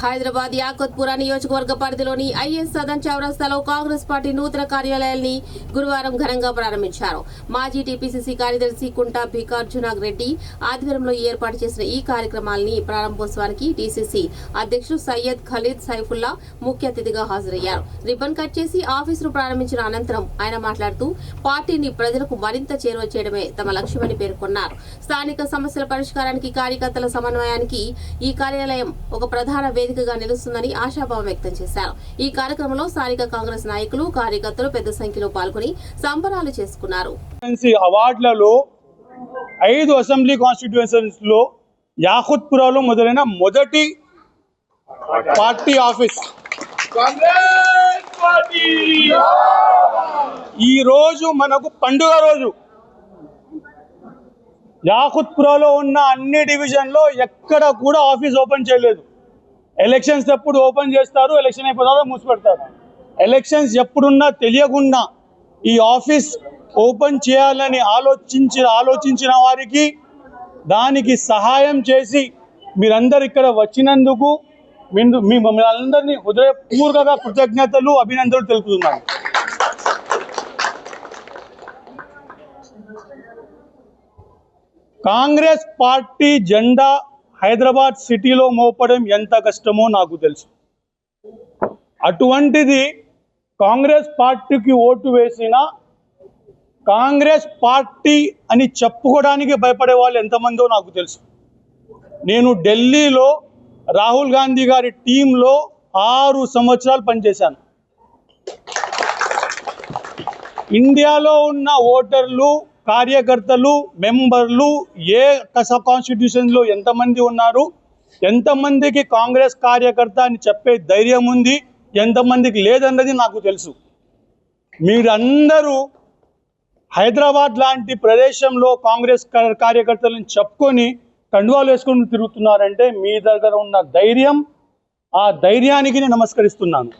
హైదరాబాద్ యాకత్పురా నియోజకవర్గ పరిధిలోని ఐఎస్ సదన్ చౌరస్తాలో కాంగ్రెస్ పార్టీ నూతన కార్యాలయాన్ని గురువారం ఘనంగా ప్రారంభించారు. మాజీ టీపీసీసీ కార్యదర్శి కుంటా భికార్జున రెడ్డి ఆధ్వర్యంలో ఏర్పాటు చేసిన ఈ కార్యక్రమాన్ని ప్రారంభోత్సవానికి డీసీసీ అధ్యక్షుడు సయ్యద్ ఖలీద్ సైఫుల్లా ముఖ్య అతిథిగా హాజరయ్యారు. రిబ్బన్ కట్ చేసి ఆఫీసును ప్రారంభించిన అనంతరం ఆయన మాట్లాడుతూ పార్టీని ప్రజలకు మరింత చేరువ చేయడమే తమ లక్ష్యమని పేర్కొన్నారు. స్థానిక సమస్యల పరిష్కారానికి కార్యకర్తల సమన్వయానికి ఈ కార్యాలయం ఒక ప్రధాన వేదికగా నిలుస్తుందని ఆశాభావం వ్యక్తం చేశారు. ఈ కార్యక్రమంలో స్థానిక కాంగ్రెస్ నాయకులు కార్యకర్తలు పెద్ద సంఖ్యలో పాల్గొని సంబరాలు చేసుకున్నారు. అవార్డులలో ఐదు అసెంబ్లీ కాన్స్టిట్యుయెన్సీస్లో యాకుత్పురాలో మొదలైన మొదటి పార్టీ ఆఫీస్. ఈ రోజు మనకు పండుగ రోజు. యాకుత్పురాలో ఉన్న అన్ని డివిజన్లో ఎక్కడ కూడా ఆఫీస్ ఓపెన్ చేయలేదు. ఎలక్షన్స్ ఎప్పుడు ఓపెన్ చేస్తారు ఎలక్షన్ అయిపోతారో మూసిపెడతారు. ఎలక్షన్స్ ఎప్పుడున్నా తెలియకుండా ఈ ఆఫీస్ ఓపెన్ చేయాలని ఆలోచించి ఆలోచించిన వారికి దానికి సహాయం చేసి మీరందరు ఇక్కడ వచ్చినందుకు మీ- మీ మమ్మల్ని హృదయపూర్వక కృతజ్ఞతలు అభినందనలు తెలుపుతున్నాను. కాంగ్రెస్ పార్టీ జెండా హైదరాబాద్ సిటీలో మోపడం ఎంత కష్టమో నాకు తెలుసు. అటువంటిది కాంగ్రెస్ పార్టీకి ఓటు వేసిన కాంగ్రెస్ పార్టీ అని చెప్పుకోవడానికి భయపడే వాళ్ళు ఎంతమందో నాకు తెలుసు. నేను ఢిల్లీలో రాహుల్ గాంధీ గారి టీంలో ఆరు సంవత్సరాలు పనిచేశాను. ఇండియాలో ఉన్న ఓటర్లు కార్యకర్తలు మెంబర్లు ఏ కస కాన్స్టిట్యూషన్లో ఎంతమంది ఉన్నారు ఎంతమందికి కాంగ్రెస్ కార్యకర్త అని చెప్పే ధైర్యం ఉంది ఎంతమందికి లేదన్నది నాకు తెలుసు. మీరందరూ హైదరాబాద్ లాంటి ప్రదేశంలో కాంగ్రెస్ కార్యకర్తలను చెప్పుకొని కండువాలు వేసుకొని తిరుగుతున్నారంటే మీ దగ్గర ఉన్న ధైర్యం ఆ ధైర్యానికి నేను నమస్కరిస్తున్నాను.